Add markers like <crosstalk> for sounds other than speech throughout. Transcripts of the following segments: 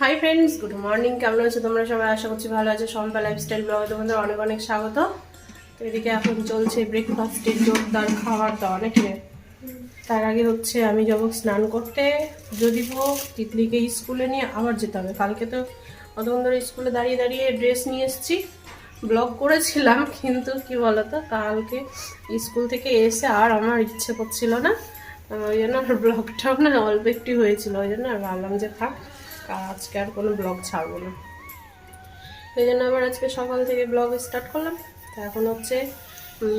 Hi friends good morning কেমন আছো তোমরা সবাই? আশা করছি ভালো আছো। সম্পা লাইফস্টাইল ব্লগে তোমাদের অনেক অনেক স্বাগত। তো এদিকে এখন চলছে ব্রেকফাস্টের জোরদার খাবার দাওয়া, নাকি? তার আগে হচ্ছে আমি যাব স্নান করতে। যদি হোক তিতলিকে স্কুলে নিয়ে আবার যেতে হবে। কালকে তো অতক্ষণ ধরে স্কুলে দাঁড়িয়ে দাঁড়িয়ে ড্রেস নিয়ে এসেছি। ব্লগ করেছিলাম, কিন্তু কি বলতো, কালকে স্কুল থেকে এসে আর আমার ইচ্ছে করছিল না। ওই জন্য ব্লগটাও না অল্প একটু হয়েছিল। ওই জন্য আর ভাবলাম যে থাক আজকে আর কোনো ব্লগ ছাড়বো না। সেই জন্য আবার আজকে সকাল থেকে ব্লগ স্টার্ট করলাম। তো এখন হচ্ছে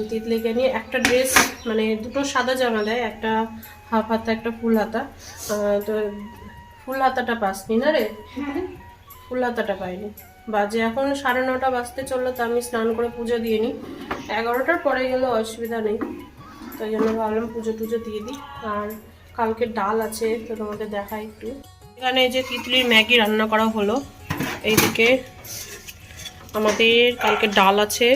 তিতলিকে নিয়ে একটা ড্রেস মানে দুটো সাদা জামা দেয় একটা হাফ হাতা, একটা ফুল হাতা। তো ফুল হাতাটা পাসনি না রে? ফুল হাতাটা পাইনি। বাজে এখন সাড়ে নটা বাজতে চলল, তো আমি স্নান করে পুজো দিয়ে নিই। এগারোটার পরে গেলেও অসুবিধা নেই। তাই জন্য ভাবলাম পুজো টুজো দিয়ে দিই। আর কালকে ডাল আছে, তো তোমাকে দেখাই একটু। এখানে যে তিতলির ম্যাগি রান্না করা হলো, এইদিকে আমাদের কালকে ডাল আছে।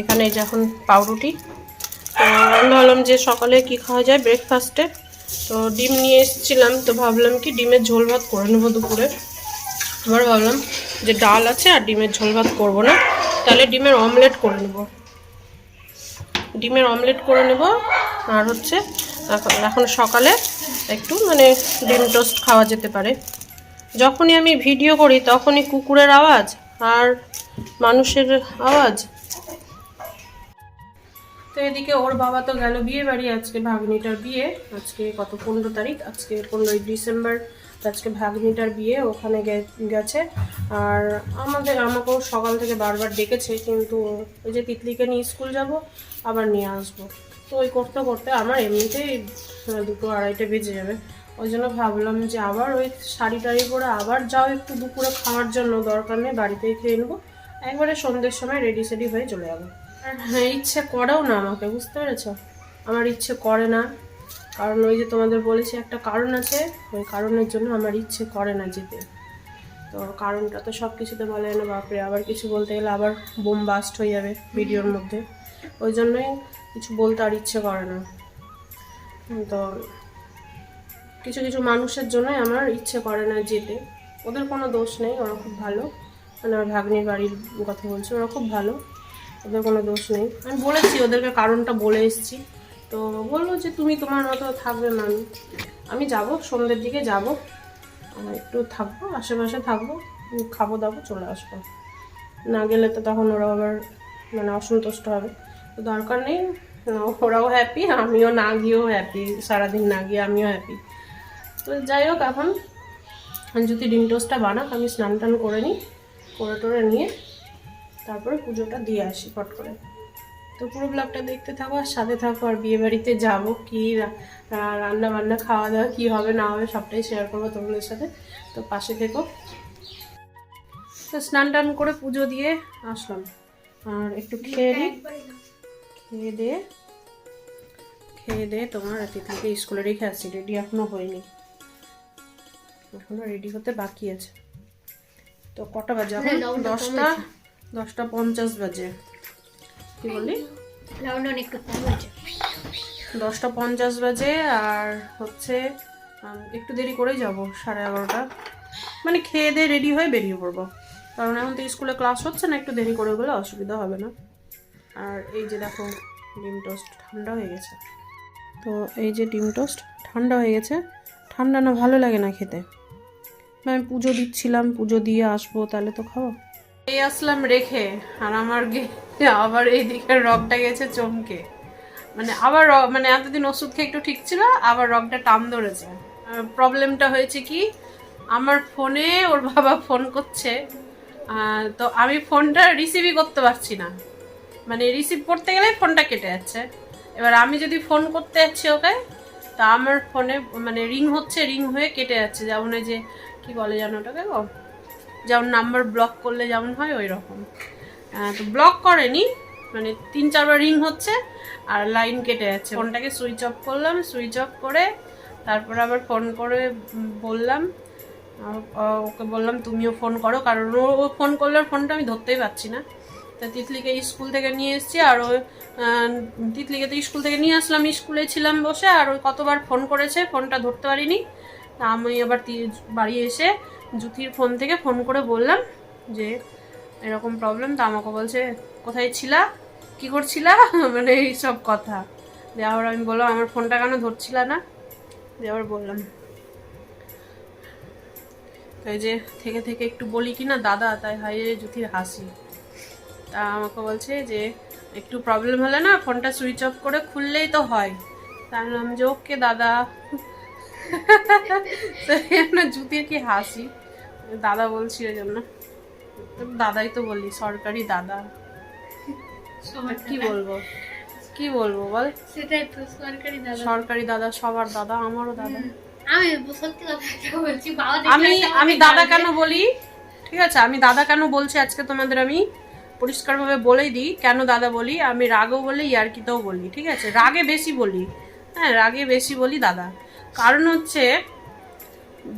এখানে যে এখন পাউরুটি। তো আমি ভাবলাম যে সকালে কি খাওয়া যায় ব্রেকফাস্টে তো ডিম নিয়ে এসেছিলাম, তো ভাবলাম কি ডিমের ঝোল ভাত করে নেব দুপুরে। আবার ভাবলাম যে ডাল আছে আর ডিমের ঝোল ভাত করব না, তাহলে ডিমের অমলেট করে নেব। ডিমের অমলেট করে নেব, আর হচ্ছে এখন সকালে একটু মানে ডিম টোস্ট খাওয়া যেতে পারে। যখনই আমি ভিডিও করি, তখনই কুকুরের আওয়াজ আর মানুষের আওয়াজ। তো এদিকে ওর বাবা তো গেল বিয়ে বাড়ি, আজকে ভাগ্নিটার বিয়ে, আজকে কত, পনেরো তারিখ? আজকে পনেরোই ডিসেম্বর আজকে ভাগ্নিটার বিয়ে ওখানে গেছে। আর আমাদের, আমাকেও সকাল থেকে বারবার ডেকেছে, কিন্তু ওই যে তিতলিকে নিয়ে স্কুল যাব, আবার নিয়ে আসব। তো ওই করতে করতে আমার এমনিতেই দুটো আড়াইটে বেজে যাবে। ওই জন্য ভাবলাম যে আবার ওই শাড়ি টাড়ি পরে আবার যাও একটু দুপুরে খাওয়ার জন্য, দরকার নেই, বাড়িতেই খেয়ে নেব। একবারে সন্ধ্যের সময় রেডি সেডি হয়ে চলে যাব। হ্যাঁ ইচ্ছে করেও না আমাকে, বুঝতে পেরেছ? আমার ইচ্ছে করে না। কারণ ওই যে তোমাদের বলেছি, একটা কারণ আছে, ওই কারণের জন্য আমার ইচ্ছে করে না যেতে। তো কারণটা তো সব কিছুতে বলে না, বাপরে, আবার কিছু বলতে গেলে আবার বোম বাস্ট হয়ে যাবে ভিডিওর মধ্যে। ওই জন্যই কিছু বলতে আর ইচ্ছে করে না। তো কিছু কিছু মানুষের জন্যই আমার ইচ্ছে করে না যেতে। ওদের কোনো দোষ নেই, ওরা খুব ভালো। মানে আমার ভাগ্নির বাড়ির কথা বলছি, ওরা খুব ভালো। ওদের কোনো দোষ নেই। আমি বলেছি, ওদেরকে কারণটা বলে এসেছি। তো বলল যে তুমি তোমার মতো থাকবে মানু আমি যাব, সন্ধ্যের দিকে যাব। একটু থাকব, আশেপাশে থাকব, খাব দাবো, চলে আসব। না গেলে তো তখন ওরা আবার মানে অসন্তুষ্ট হবে। দরকার নেই। ওরাও হ্যাপি আমিও না গিয়েও হ্যাপি সারাদিন না গিয়ে আমিও হ্যাপি তো যাই হোক এখন, যদি ডিম টোস্টটা বানাক, আমি স্নান টান করে নিই, করে টোরে নিয়ে তারপরে পুজোটা দিয়ে আসি ফট করে। তো পুরো ব্লগটা দেখতে থাকো, আর সাথে থাকো, আর বিয়ে বাড়িতে যাব, কি রান্না বান্না, খাওয়া দাওয়া, কী হবে না হবে সবটাই শেয়ার করব তোমাদের সাথে। তো পাশে থেকো। তো স্নান টান করে পুজো দিয়ে আসলাম। আর একটু খেয়ে নিই। খেয়ে দিয়ে খেয়ে দিয়ে তোমার তিথিকে স্কুলে রেখে আসছি রেডি এখনও হয়নি। এখনও রেডি হতে বাকি আছে। তো কটা বাজে? এখন দশটা দশটা পঞ্চাশ বাজে। কি বলি লন্ডন একটু দশটা পঞ্চাশ বাজে আর হচ্ছে একটু দেরি করেই যাব সাড়ে এগারোটা। মানে খেয়ে দিয়ে রেডি হয়ে বেরিয়ে পড়ব। কারণ এখন তো স্কুলে ক্লাস হচ্ছে না একটু দেরি করে গেলে অসুবিধা হবে না। আর এই যে দেখো, ডিম টোস্ট ঠান্ডা হয়ে গেছে। তো এই যে ডিম টোস্ট ঠান্ডা হয়ে গেছে। ঠান্ডা না ভালো লাগে না খেতে। আমি পুজো দিচ্ছিলাম, পুজো দিয়ে আসব, তাহলে তো খাব। এই আসলাম রেখে, আর আমার আবার এই দিকের রগটা গেছে চমকে। মানে আবার মানে এতদিন ওষুধ খেয়ে একটু ঠিক ছিল, আবার রগটা টান ধরেছে। প্রবলেমটা হয়েছে কি, আমার ফোনে ওর বাবা ফোন করছে। তো আমি ফোনটা রিসিভই করতে পারছি না। মানে রিসিভ করতে গেলে ফোনটা কেটে যাচ্ছে। এবার আমি যদি ফোন করতে যাচ্ছি ওকে, তা আমার ফোনে মানে রিং হচ্ছে রিং হয়ে কেটে যাচ্ছে। যেমন যে, কি বলে জানো ওটাকে গো? যেমন নাম্বার ব্লক করলে যেমন হয় ওই রকম তো ব্লক করেনি মানে তিন চারবার রিং হচ্ছে আর লাইন কেটে যাচ্ছে। ফোনটাকে সুইচ অফ করলাম সুইচ অফ করে তারপর আবার ফোন করে বললাম ওকে বললাম, তুমিও ফোন করো। কারণ ও ফোন করলে ফোনটা আমি ধরতেই পারছি না। তিতলিকে স্কুল থেকে নিয়ে এসেছি আর ওই তিতলিকে তো স্কুল থেকে নিয়ে আসলাম, স্কুলে ছিলাম বসে আর ওই কতবার ফোন করেছে, ফোনটা ধরতে পারিনি। তা আমি আবার বাড়ি এসে জুথির ফোন থেকে ফোন করে বললাম যে, এরকম প্রবলেম তা আমাকে বলছে, কোথায় ছিলা? কি করছিলা? <laughs> মানে এইসব কথা। দিয়ে আমি বললাম, আমার ফোনটা কেন ধরছিলা না? দিয়ে বললাম তাই যে, থেকে থেকে একটু বলি কি না দাদা, তাই হাই রে হাসি। তা আমাকে বলছে যে একটু প্রবলেম হলে না ফোনটা সুইচ অফ করে খুললেই তো হয়। তা আমি বললাম যে ওকে দাদা। <laughs> জুতির কি হাসি। দাদা বলছি ওই জন্য। দাদাই তো বলি সরকারি দাদা। কি বলব? কি বলব বল? সেটাই তো সরকারি দাদা। সরকারি দাদা সবার দাদা আমারও দাদা। আমি সত্যি কথা বলছি বাবা আমি আমি দাদা কেন বলি? ঠিক আছে আমি দাদা কেন বলছি আজকে তোমাদের আমি? পরিষ্কারভাবে বলেই দিই কেন দাদা বলি আমি রাগও বলি ইয়ার্কিতেও বলি ঠিক আছে? রাগে বেশি বলি হ্যাঁ রাগে বেশি বলি দাদা। কারণ হচ্ছে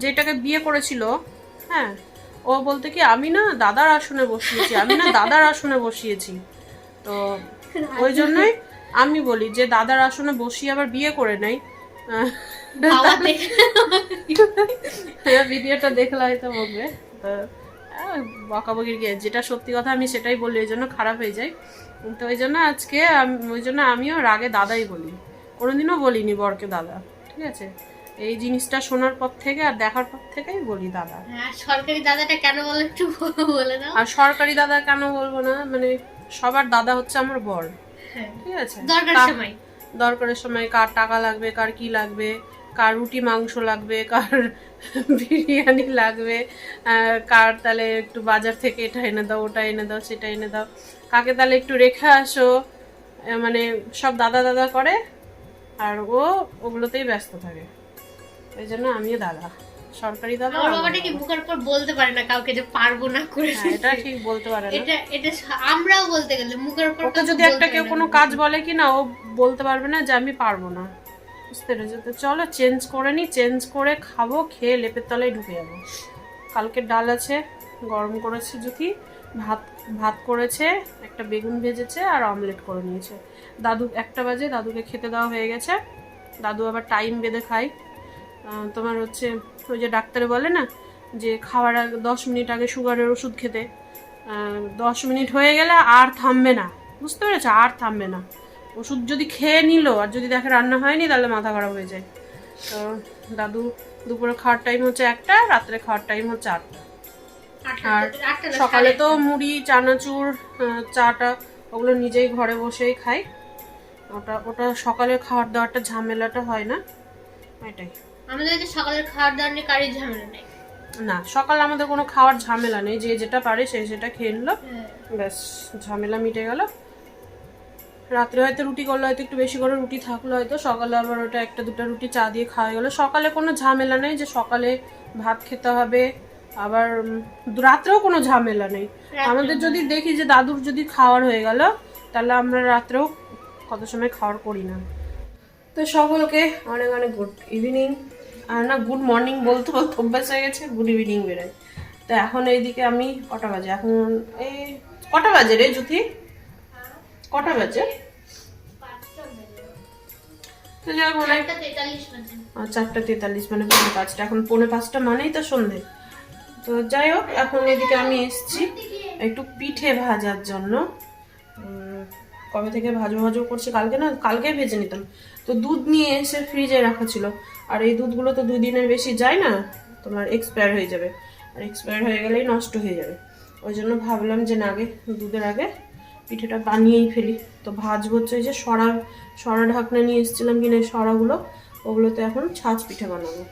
যেটাকে বিয়ে করেছিল হ্যাঁ ও বলতে কি আমি না দাদার আসনে বসিয়েছি আমি না দাদার আসনে বসিয়েছি। তো ওই জন্যই আমি বলি যে দাদার আসনে বসিয়ে আবার বিয়ে করে নেই। হ্যাঁ ভিডিওটা দেখলে হয়তো বলবে তো আহ, বকাবকির যেটা সত্যি কথা আমি সেটাই বলি ওই জন্য খারাপ হয়ে যায়। তো ওই জন্য আজকে ওই জন্য আমিও রাগে দাদাই বলি। কোনোদিনও বলিনি বরকে দাদা ঠিক আছে? এই জিনিসটা শোনার পর থেকে আর দেখার পর থেকেই বলি দাদা। হ্যাঁ সরকারি দাদাটা কেন বলে একটু বলে দাও। আর সরকারি দাদা কেন বলব না? মানে সবার দাদা হচ্ছে আমার বর হ্যাঁ ঠিক আছে? দরকার তা- সময়। দরকারের সময় কার টাকা লাগবে কার কি লাগবে কার রুটি মাংস লাগবে কার বিরিয়ানি লাগবে কার তাহলে একটু বাজার থেকে এটা এনে দাও ওটা এনে দাও সেটা এনে দাও। কাকে তাহলে একটু রেখে আসো মানে সব দাদা দাদা করে আর ও ওগুলোতেই ব্যস্ত থাকে। এই জন্য আমিও দাদা সরকারি দাদা আমার বাবাটা কি। বুকের উপর বলতে পারে না কাউকে যে পারব না করে হ্যাঁ, এটা ঠিক বলতে পারে না। এটা এটা আমরাও বলতে গেলে মুখের উপর ওকে যদি একটা কেউ কোনো কাজ বলে কি না ও বলতে পারবে না যে আমি পারব না। বুঝতে পেরেছ? তো চলো চেঞ্জ করে নি চেঞ্জ করে খাব, খেয়ে লেপের তলায় ঢুকে যাব। কালকে ডাল আছে, গরম করেছে জুথি ভাত ভাত করেছে, একটা বেগুন ভেজেছে আর অমলেট করে নিয়েছে। দাদু, একটা বাজে, দাদুকে খেতে দেওয়া হয়ে গেছে। দাদু আবার টাইম বেঁধে খায়। তোমার হচ্ছে, ওই যে ডাক্তারে বলে না, যে খাওয়ার আগে দশ মিনিট আগে সুগারের ওষুধ খেতে। দশ মিনিট হয়ে গেলে আর থামবে না। বুঝতে পেরেছ? আর থামবে না। ওষুধ যদি খেয়ে নিল আর যদি দেখে রান্না হয়নি তাহলে মাথা খারাপ হয়ে যায়। তো দাদু দুপুরে খাওয়ার টাইম হচ্ছে একটা রাত্রে খাওয়ার টাইম হচ্ছে আটটা। আর সকালে তো মুড়ি চানাচুর চাটা ওগুলো নিজেই ঘরে বসেই খাই। ওটা ওটা সকালে খাওয়ার দাওয়ারটা ঝামেলাটা হয় না। এটাই। আমাদের সকালের খাওয়ার দাওয়ার নিয়ে কারি ঝামেলা নেই। না সকালে আমাদের কোনো খাওয়ার ঝামেলা নেই। যে যেটা পারে সে সেটা খেয়ে নিলো। হ্যাঁ। ব্যাস ঝামেলা মিটে গেল। রাত্রে হয়তো রুটি করলে হয়তো একটু বেশি করে রুটি থাকল হয়তো সকালে আবার ওটা একটা দুটো রুটি চা দিয়ে খাওয়া গেলো। সকালে কোনো ঝামেলা নেই যে সকালে ভাত খেতে হবে আবার রাত্রেও কোনো ঝামেলা নেই। আমাদের যদি দেখি যে দাদুর যদি খাওয়ার হয়ে গেল তাহলে আমরা রাত্রেও কত সময় খাওয়ার করি না। তো সকলকে অনেক অনেক গুড ইভিনিং আর না গুড মর্নিং বলতে বলতে অভ্যাস হয়ে গেছে গুড ইভিনিং বেরোয়। তো এখন এইদিকে আমি কটা বাজে? এখন এই কটা বাজে রে জুথি কটা বাজে? তো যাই হোক, অনেক চারটা তেতাল্লিশ বাজে। আর চারটা তেতাল্লিশ মানে পৌনে পাঁচটা। এখন পৌনে পাঁচটা মানেই তো সন্ধে। তো যাই হোক এখন এদিকে আমি এসেছি একটু পিঠে ভাজার জন্য। কবে থেকে ভাজো ভাজো করছি? কালকে না কালকে ভেজে নিতাম। তো দুধ নিয়ে এসে ফ্রিজে রাখা ছিল। আর এই দুধগুলো তো দুই দিনের বেশি যায় না তোমার এক্সপায়ার হয়ে যাবে। আর এক্সপায়ার হয়ে গেলেই নষ্ট হয়ে যাবে। ওই জন্য ভাবলাম যে না আগে দুধের আগে পিঠেটা বানিয়েই ফেলি। তো ভাজবো হচ্ছে যে সরা সরা ঢাকনা নিয়ে এসেছিলাম কিনে সরাগুলো, ওগুলোতে এখন ছাঁচ পিঠে বানাবো।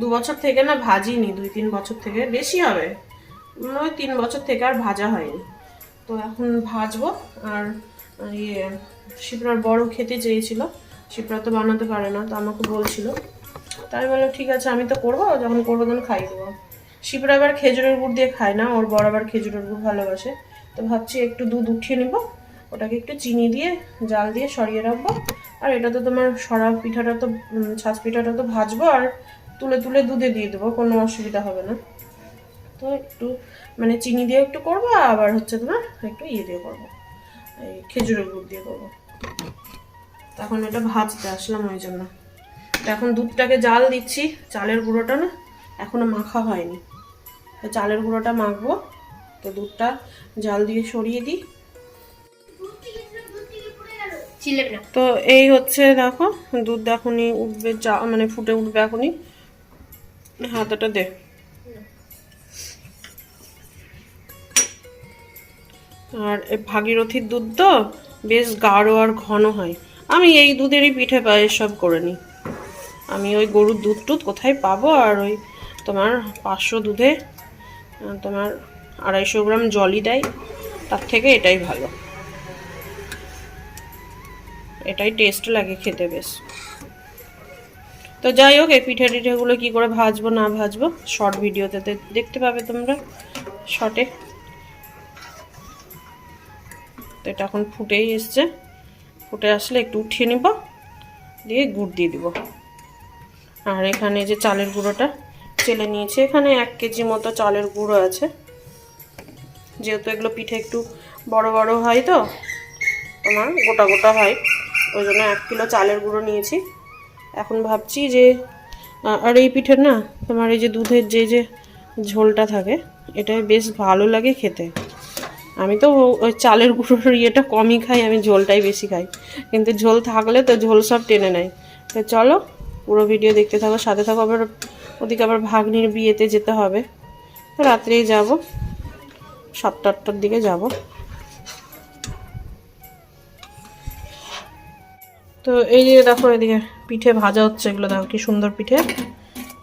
দু বছর থেকে না ভাজিনি, দুই তিন বছর থেকে, বেশি হবে। ওই তিন বছর থেকে আর ভাজা হয়নি। তো এখন ভাজবো আর ইয়ে শিপ্রার বড় খেতে চেয়েছিল, শিপ্রা তো বানাতে পারে না, তো আমাকে বলছিল। তাই বলল, ঠিক আছে, আমি তো করব, যখন করব তখন খাই দেবো। শিপ্রা আবার খেজুরের গুড় দিয়ে খায় না, ওর বড় আবার খেজুরের গুড় ভালোবাসে। তো ভাবছি একটু দুধ উঠিয়ে নিব, ওটাকে একটু চিনি দিয়ে, জাল দিয়ে সরিয়ে রাখব। আর এটা তো তোমার সরা পিঠাটা তো ছাঁচ পিঠাটা তো ভাজবো আর তুলে তুলে দুধে দিয়ে দেবো, কোনো অসুবিধা হবে না। তো একটু মানে চিনি দিয়ে একটু করব, আবার হচ্ছে তোমার একটু ইয়ে দিয়ে করব, এই খেজুরের গুড় দিয়ে করব। তখন এটা ভাজতে আসলাম ওই জন্য। এখন দুধটাকে জাল দিচ্ছি, চালের গুঁড়োটা না, এখনও মাখা হয়নি। তো চালের গুঁড়োটা মাখবো। তো দুধটা জাল দিয়ে সরিয়ে দিই। তো এই হচ্ছে দেখো দুধ এখনই উঠবে চা মানে ফুটে উঠবে এখনই। হাতাটা দে। আর ভাগীরথীর দুধ তো বেশ গাঢ় আর ঘন হয়। আমি এই দুধেরই পিঠে পায়েস সব করে নিই। আমি ওই গরুর দুধ টুধ কোথায় পাবো? আর ওই তোমার পাঁচশো দুধে তোমার আড়াইশো গ্রাম জলই দেয়, তার থেকে এটাই ভালো। এটাই টেস্ট লাগে খেতে বেশ। তো যাই হোক, এই পিঠে টিঠেগুলো কী করে ভাজবো, না ভাজবো শর্ট ভিডিওতে দেখতে পাবে তোমরা শর্টে তো এটা এখন ফুটেই এসছে। ফুটে আসলে একটু উঠিয়ে নিব, দিয়ে গুড় দিয়ে দিব। আর এখানে যে চালের গুঁড়োটা চেলে নিয়েছি। এখানে এক কেজি মতো চালের গুঁড়ো আছে। যেহেতু এগুলো পিঠে একটু বড় বড় হয় তো, তোমার গোটা গোটা হয়, ওই জন্য এক কিলো চালের গুঁড়ো নিয়েছি। এখন ভাবছি যে আর এই পিঠের না, তোমার এই যে দুধের যে যে ঝোলটা থাকে, এটা বেশ ভালো লাগে খেতে। আমি তো ওই চালের গুঁড়োর ইয়েটা কমই খাই, আমি ঝোলটাই বেশি খাই। কিন্তু ঝোল থাকলে তো ঝোল সব টেনে নেয়। তো চলো, পুরো ভিডিও দেখতে থাকো, সাথে থাকো, আবার ওদিকে আবার ভাগ্নির বিয়েতে যেতে হবে। তো রাত্রেই যাব। সাতটা আটটার দিকে যাব। তো এই যে দেখো এদিকে পিঠে ভাজা হচ্ছে এগুলো, দেখো কি সুন্দর পিঠে।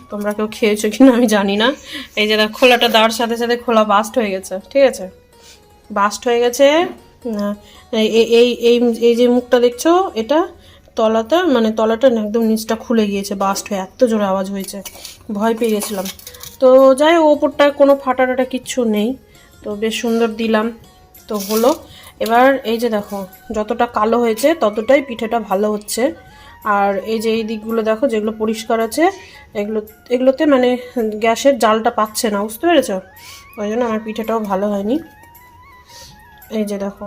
তোমরা কেউ খেয়েছো কিনা আমি জানি না। এই যে দেখো খোলাটা দেওয়ার সাথে সাথে খোলা বাস্ট হয়ে গেছে, ঠিক আছে? বাস্ট হয়ে গেছে এই, এই- এই যে মুখটা দেখছ, এটা তলাটা মানে তলাটা না একদম নিচটা খুলে গিয়েছে বাস্ট হয়ে, এত জোরে আওয়াজ হয়েছে। ভয় পেয়ে গেছিলাম। তো যাই হোক, ওপরটা কোনো ফাটা টাটা কিচ্ছু নেই। তো বেশ সুন্দর দিলাম। তো হলো, এবার এই যে দেখো, যতটা কালো হয়েছে, ততটাই পিঠেটা ভালো হচ্ছে। আর এই যে এই দিকগুলো দেখো, যেগুলো পরিষ্কার আছে, এগুলো, এগুলোতে মানে গ্যাসের জালটা পাচ্ছে না, বুঝতে পেরেছ? ওই জন্য আমার পিঠেটাও ভালো হয়নি। এই যে দেখো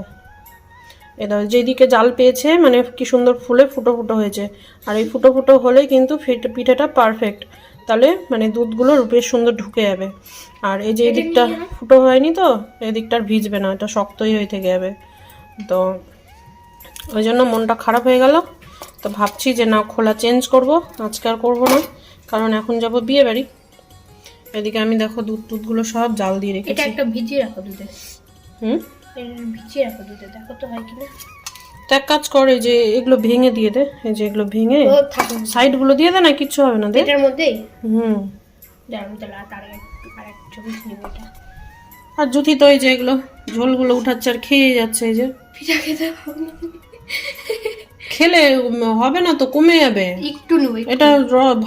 এ দেখো যেদিকে জাল পেয়েছে মানে কি সুন্দর ফুলে ফুটো ফুটো হয়েছে। আর এই ফুটো ফুটো হলেই কিন্তু পিঠেটা পারফেক্ট তাহলে মানে দুধগুলো বেশ সুন্দর ঢুকে যাবে। আর এই যে এদিকটা ফুটো হয়নি তো? এদিকটা আর ভিজবে না এটা শক্তই হয়ে থেকে যাবে। তো ওই জন্য মনটা খারাপ হয়ে গেল। তো ভাবছি যে না খোলা চেঞ্জ করব। আজকে আর করব না কারণ এখন যাব বিয়ে বাড়ি। এদিকে আমি দেখো দুধ টুধগুলো সব জাল দিয়ে এটা রেখেছি। একটা ভিজিয়ে রাখো দুধে। হুম? এটা ভিজিয়ে রাখো দুধে। দেখো তো হয় কিনা। তো এক কাজ কর যে এগুলো ভেঙে দিয়ে দে। এই যে এগুলো ভেঙে সাইডগুলো দিয়ে দে না কিচ্ছু হবে না দে। এটার মধ্যেই? হুম। দাঁড়ান তাহলে আর এক চামচ নিব এটা। আর জুথি তো এই যে এগুলো ঝোলগুলো উঠাচ্ছে আর খেয়ে যাচ্ছে এই যে। পিঠা খেতে খেলে হবে না তো কমে যাবে। একটু নেব এটা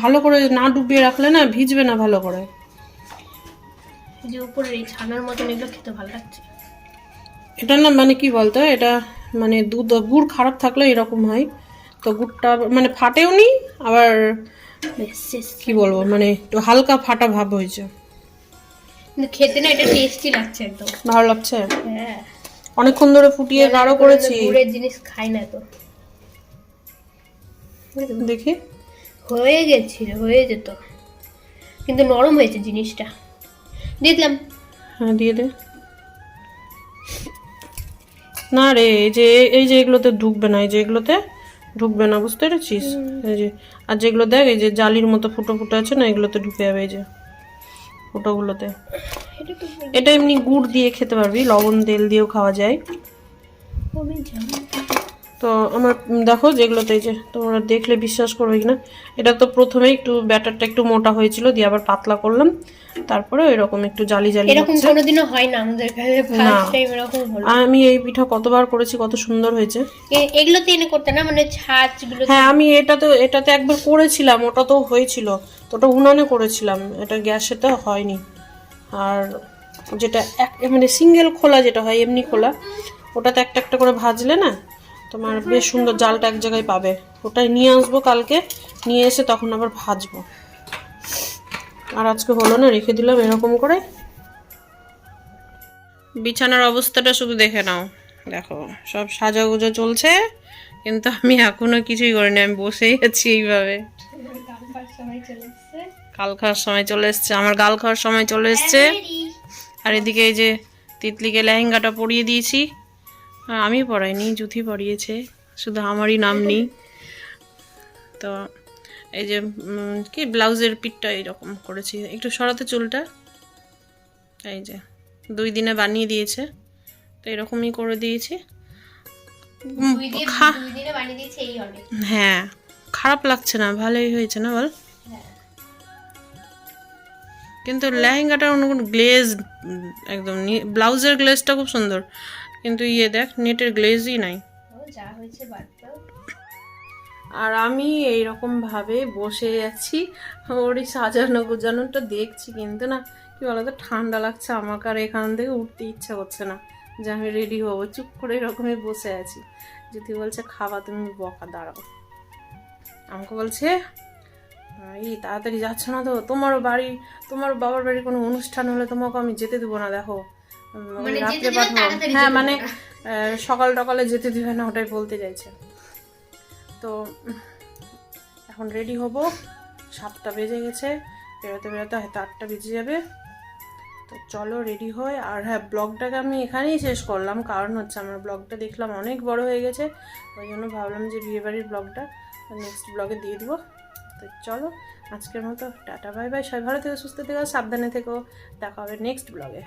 ভালো করে না ডুবিয়ে রাখলে না ভিজবে না ভালো করে। যে উপরে এই ছানার মতন এগুলো খেতে ভালো লাগছে। এটা না মানে কি বলতো এটা মানে দুধ গুড় খারাপ থাকলে এরকম হয়। তো গুড়টা মানে ফাটেও নি আবার কি বলব মানে একটু হালকা ফাটা ভাব হয়েছে। খেতে না এটা টেস্টি লাগছে একদম। ভালো লাগছে? হ্যাঁ। অনেকক্ষণ ধরে ফুটিয়ে গাঢ় করেছি। গুড়ের জিনিস খাই না তো। দেখি। হয়ে গেছিল হয়ে যেত। কিন্তু নরম হয়েছে জিনিসটা। দিয়ে দিলাম। হ্যাঁ দিয়ে দে। না রে এই যে এই যে এগুলোতে ঢুকবে না এই যে এগুলোতে ঢুকবে না বুঝতে পেরেছিস? এই যে আর যেগুলো দেখ এই যে জালির মতো ফুটো ফুটো আছে না এগুলোতে ঢুকে যাবে এই যে ফুটোগুলোতে। এটা এমনি গুড় দিয়ে খেতে পারবি লবণ তেল দিয়েও খাওয়া যায়। তো আমার দেখো যেগুলোতে যে তোমরা দেখলে বিশ্বাস করবে কিনা এটা তো প্রথমে একটু ব্যাটারটা একটু মোটা হয়েছিল দিয়ে আবার পাতলা করলাম। তারপরে এরকম একটু জালি জালি এরকম কোনোদিনও হয় না আমাদের কাছে ফার্স্ট টাইম এরকম হলো। আমি এই পিঠা কতবার করেছি কত সুন্দর হয়েছে। এগুলোতে এনে করতে না মানে ছাঁচগুলো হ্যাঁ আমি এটা তো এটাতে একবার করেছিলাম ওটা তো হয়েছিল। তো ওটা উনানে করেছিলাম এটা গ্যাসে তো হয়নি। আর যেটা এক মানে সিঙ্গেল খোলা যেটা হয় এমনি খোলা ওটাতে একটা একটা করে ভাজলে না তোমার বেশ সুন্দর জালটা এক জায়গায় পাবে। ওটাই নিয়ে আসব কালকে নিয়ে এসে তখন আবার ভাজবো। আর আজকে হলো না রেখে দিলাম এরকম করে। বিছানার অবস্থাটা শুধু দেখে নাও। দেখো সব সাজা সাজাগুজো চলছে কিন্তু আমি এখনও কিছুই করিনি আমি বসেই আছি এইভাবে। গাল খাওয়ার সময় চলে এসছে আমার গাল খাওয়ার সময় চলে এসছে। আর এদিকে এই যে তিতলিকে লেহেঙ্গাটা পরিয়ে দিয়েছি। আর আমি পরাইনি জুথি পরিয়েছে শুধু আমারই নাম নেই। তো এই যে কি ব্লাউজের পিঠটা এরকম করেছি একটু সরাতে চুলটা। এই যে দুই দিনে বানিয়ে দিয়েছে তো এরকমই করে দিয়েছি। হ্যাঁ খারাপ লাগছে না ভালোই হয়েছে না বল? হ্যাঁ। কিন্তু লেহেঙ্গাটার অন্য কোনো গ্লেজ একদম ব্লাউজের গ্লেজটা খুব সুন্দর। কিন্তু ইয়ে দেখ, নেটের গ্লেজই নাই। যা হয়েছে আর আমি এইরকম ভাবে বসে আছি ওর সাজানো গোজানোটা দেখছি, কিন্তু না, কি বলতো, ঠান্ডা লাগছে আমাকে, আর এখান থেকে উঠতে ইচ্ছা করছে না। যে আমি রেডি হব, চুপ করে এরকমই বসে আছি। যদি বলছে খাওয়া তুমি বকা, দাঁড়াও। আমাকে বলছে, এই, তাড়াতাড়ি যাচ্ছ না তো? তোমারও বাড়ি, তোমার বাবার বাড়ির কোনো অনুষ্ঠান হলে তোমাকে আমি যেতে দেবো না, দেখো। রাত্রে পাঠাবো তাড়াতাড়ি হ্যাঁ মানে সকাল টকালে যেতে দিবে না ওটাই বলতে চাইছে। তো এখন রেডি হব। সাতটা বেজে গেছে বেরোতে বেরোতে হয়তো আটটা বেজে যাবে। তো চলো রেডি হই। আর হ্যাঁ ব্লগটাকে আমি এখানেই শেষ করলাম। কারণ হচ্ছে আমার ব্লগটা দেখলাম অনেক বড় হয়ে গেছে। ওই জন্য ভাবলাম যে বিয়েবাড়ির ব্লগটা নেক্সট ব্লগে দিয়ে দিব। তো চলো আজকের মতো টাটা বাই বাই সবাই ভালো থেকো সুস্থ থেকো সাবধানে থেকো। দেখা হবে নেক্সট ব্লগে